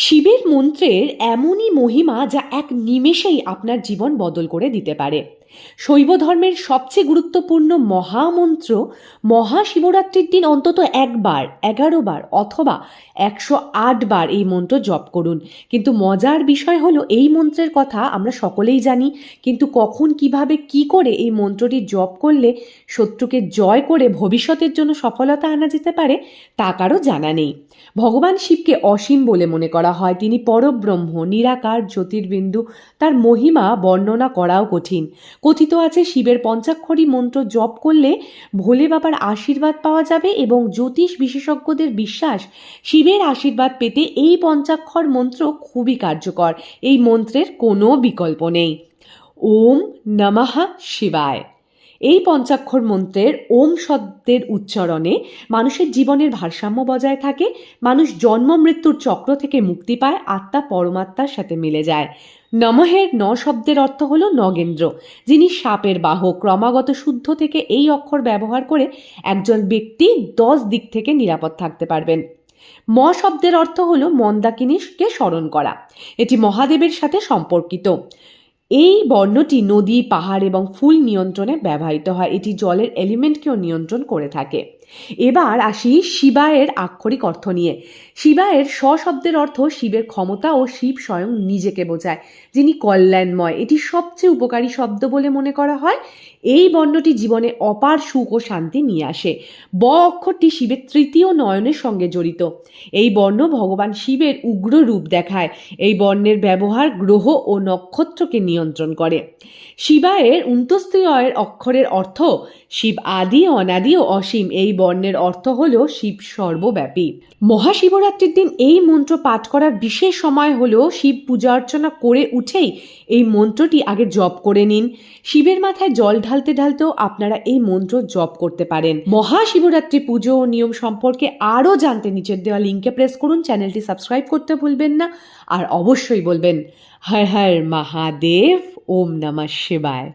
শিবের মন্ত্রের এমনই মহিমা যা এক নিমেষেই আপনার জীবন বদল করে দিতে পারে। শৈব ধর্মের সবচেয়ে গুরুত্বপূর্ণ মহামন্ত্র মহাশিবরাত্রির দিন অন্তত একবার, এগারো বার অথবা একশো আট বার এই মন্ত্র জপ করুন। কিন্তু মজার বিষয় হলো এই মন্ত্রের কথা আমরা সকলেই জানি, কিন্তু কখন, কীভাবে, কি করে এই মন্ত্রটি জপ করলে শত্রুকে জয় করে ভবিষ্যতের জন্য সফলতা আনা যেতে পারে, তা কারও জানা নেই। ভগবান শিবকে অসীম বলে মনে করা হয়। তিনি পরব্রহ্ম, নিরাকার, জ্যোতির্বিন্দু, তার মহিমা বর্ণনা করাও কঠিন। কথিত আছে শিবের পঞ্চাক্ষরী মন্ত্র জপ করলে ভোলে বাবার আশীর্বাদ পাওয়া যাবে এবং জ্যোতিষ বিশেষজ্ঞদের বিশ্বাস, শিবের আশীর্বাদ পেতে এই পঞ্চাক্ষর মন্ত্র খুবই কার্যকর। এই মন্ত্রের কোনো বিকল্প নেই। ওম নমঃ শিবায়। এই পঞ্চাক্ষর মন্ত্রের ওম শব্দের উচ্চারণে মানুষের জীবনের ভারসাম্য বজায় থাকে, মানুষ জন্ম, মৃত্যুর চক্র থেকে মুক্তি পায়, আত্মা, পরমাত্মার সাথে মিলে যায়। নমহের ন শব্দের অর্থ হল নগেন্দ্র, যিনি সাপের বাহক ক্রমাগত শুদ্ধ থেকে এই অক্ষর ব্যবহার করে একজন ব্যক্তি দশ দিক থেকে নিরাপদ থাকতে পারবেন। ম শব্দের অর্থ হলো মন্দাকিনীকে স্মরণ করা। এটি মহাদেবের সাথে সম্পর্কিত। এই বর্ণটি নদী, পাহাড় এবং ফুল নিয়ন্ত্রণে ব্যবহৃত হয়। এটি জলের এলিমেন্টকেও নিয়ন্ত্রণ করে থাকে। এবার আসি শিবায়ের আক্ষরিক অর্থ নিয়ে। শিবায়ের স শব্দের অর্থ শিবের ক্ষমতা ও শিব স্বয়ং নিজেকে বোঝায়, যিনি কল্যাণময়। এটি সবচেয়ে উপকারী শব্দ বলে মনে করা হয়। এই বর্ণটি জীবনে অপার সুখ ও শান্তি নিয়ে আসে। ব অক্ষরটি শিবের তৃতীয় নয়নের সঙ্গে জড়িত। এই বর্ণ ভগবান শিবের উগ্র রূপ দেখায়। এই বর্ণের ব্যবহার গ্রহ ও নক্ষত্রকে নিয়ন্ত্রণ করে। শিবায়ের উন্তস্তীয়ের অক্ষরের অর্থ শিব আদি, অনাদি ও অসীম। এই বর্ণের অর্থ হল শিব সর্বব্যাপী। মহাশিবরাত্রির দিন এই মন্ত্র পাঠ করার বিশেষ সময় হলো শিব পূজা অর্চনা করে উঠেই এই মন্ত্রটি আগে জপ করে নিন। শিবের মাথায় জল ঢালতে ঢালতেও আপনারা এই মন্ত্র জপ করতে পারেন। মহাশিবরাত্রি পুজো ও নিয়ম সম্পর্কে আরও জানতে নিচের দেওয়া লিঙ্কে প্রেস করুন। চ্যানেলটি সাবস্ক্রাইব করতে ভুলবেন না। আর অবশ্যই বলবেন হর হর মহাদেব ওম নমঃ শিবায়।